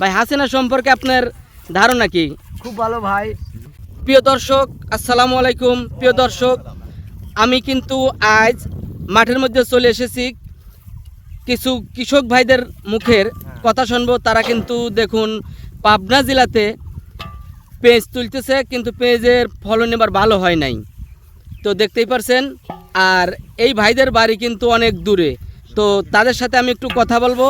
ভাই হাসিনা সম্পর্কে আপনার ধারণা কি? খুব ভালো ভাই। প্রিয় দর্শক আসসালামু আলাইকুম। প্রিয় দর্শক আমি কিন্তু আজ মাঠের মধ্যে চলে এসেছি। কিছু কৃষক ভাইদের মুখের কথা শুনব। তারা কিন্তু দেখুন পাবনা জেলাতে পেঁয়াজ তুলতেছে কিন্তু পেঁয়াজের ফলন এবার ভালো হয় নাই। তো দেখতেই পারছেন আর এই ভাইদের বাড়ি কিন্তু অনেক দূরে। তো তাদের সাথে আমি একটু কথা বলব।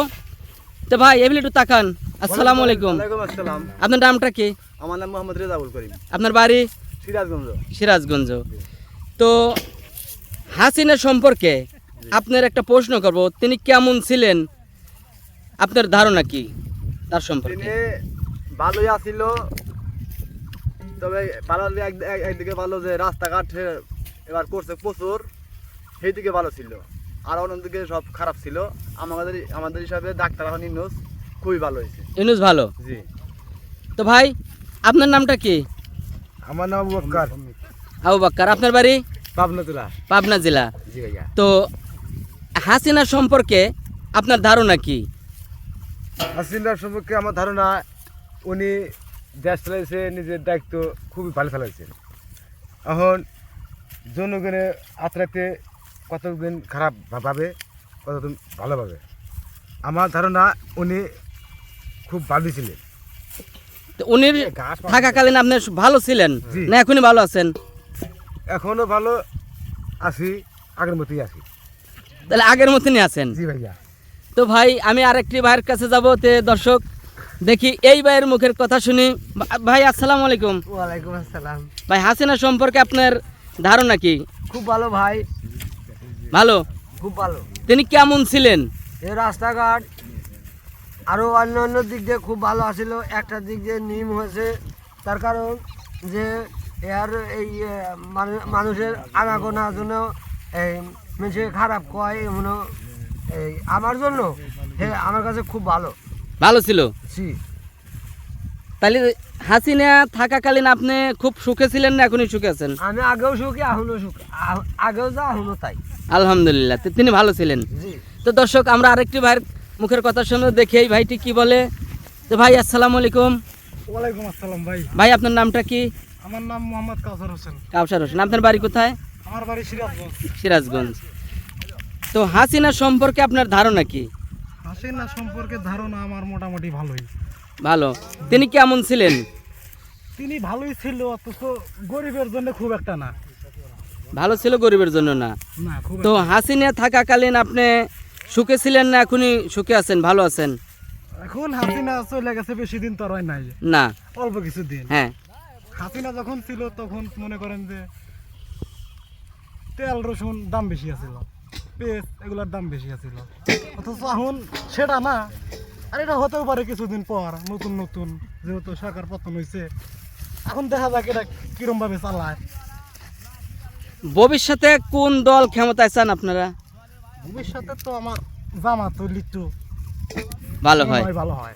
তো ভাই এমনি একটু তাকান। আসসালামু আলাইকুম। আসসালাম। আপনার নামটা কি? আমার নাম মোহাম্মদ রেজাউল করিম। আপনার বাড়ি? সিরাজগঞ্জ। সিরাজগঞ্জ। তো হাসিনা সম্পর্কে আপনার একটা প্রশ্ন করব। তিনি কেমন ছিলেন? আপনার ধারণা কি তার সম্পর্কে? ভালোই আছিল তবে ভালো এক- এক- একদিকে ভালো যে রাস্তাঘাট এবার করছে প্রচুর সেই দিকে ভালো ছিল। আর অন্যদিকে সব খারাপ ছিল। আমাদের আমাদের হিসাবে ডাক্তার এখন ইউনুস। খুবই ভালো হয়েছে। ইউনুস ভালো? জি। তো ভাই আপনার নামটা কি? আমার নাম বক্কার। আবু বাক্কার আপনার বাড়ি? পাবনা তোলা পাবনা জেলা। জি ভাইয়া। তো হাসিনা সম্পর্কে আপনার ধারণা কি? হাসিনার সম্পর্কে আমার ধারণা উনি দেশ চালাইছে নিজের দায়িত্ব খুবই ভালো ফেলাইছেন এখন জনগণের আত্রাতে কতদিন খারাপ ভাবে কতদিন ভালো ভাবে। আমার ধারণা উনি খুব ভালো ছিলেন। তো উনি থাকাকালীন আপনি ভালো ছিলেন? না এখনই ভালো আছেন? এখনও ভালো আছি আগের মতোই আছি। তাহলে আগের মতনই আছেন? জি ভাইয়া। তো ভাই আমি আরেকটি ভাইয়ের কাছে যাব তে দর্শক দেখি এই ভাইয়ের মুখের কথা শুনি। ভাই আসসালামু আলাইকুম। ওয়ালাইকুম আসসালাম। ভাই হাসিনা সম্পর্কে আপনার ধারণা কি? খুব ভালো ভাই। ভালো? খুব ভালো। তিনি কেমন ছিলেন? এই রাস্তাঘাট আরও অন্য অন্য দিক দিয়ে খুব ভালো আছিল একটা দিক দিয়ে নিম হয়েছে। তার কারণ যে এর এই মানুষের আনাগোনার জন্য এই মানুষের খারাপ কয় এমন এই আমার জন্য। হে আমার কাছে খুব ভালো। ভালো ছিল? জি তাহলে হাসিনা থাকাকালীন আপনি খুব সুখে ছিলেন না এখনই সুখে আছেন? আমি আগেও সুখী এখনও সুখী আগেও যা এখনও তাই। আলহামদুলিল্লাহ তিনি ভালো ছিলেন। জি। তো দর্শক আমরা আরেকটি ভাইয়ের মুখের কথা শুনে দেখি এই ভাইটি কি বলে? তো ভাই আসসালামু আলাইকুম। ওয়ালাইকুম আসসালাম ভাই। ভাই আপনার নামটা কি? আমার নাম মোহাম্মদ কাউসার হোসেন। কাউসার হোসেন। আপনার বাড়ি কোথায়? আমার বাড়ি সিরাজগঞ্জ। সিরাজগঞ্জ। তো হাসিনা সম্পর্কে আপনার ধারণা কি? হাসিনা সম্পর্কে ধারণা আমার মোটামুটি ভালোই। ভালো। তিনি কেমন ছিলেন? তিনি ভালোই ছিল অথচ গরিবের জন্য খুব একটা না। ভালো ছিল গরিবের জন্য না। না তো হাসিনা থাকাকালীন আপনি সুখে ছিলেন না এখনই সুখে আছেন ভালো আছেন? এখন হাসিনা চলে গেছে বেশি দিন তো আর নাই। না। অল্প কিছু দিন হ্যাঁ। হাসিনা যখন ছিল তখন মনে করেন যে তেল রসুন দাম বেশি আছিল। পেঁয়াজ এগুলোর দাম বেশি আছিল। অথচ এখন সেটা না আর এটা হতেও পারে কিছুদিন পর নতুন নতুন যেহেতু সরকার পতন হয়েছে এখন দেখা যাক এটা কিরম ভাবে চালায়। ভবিষ্যতে কোন দল ক্ষমতায় চান আপনারা? ভবিষ্যতে তো আমার জামা তো লিট্টু। ভালো হয়। ভালো হয়।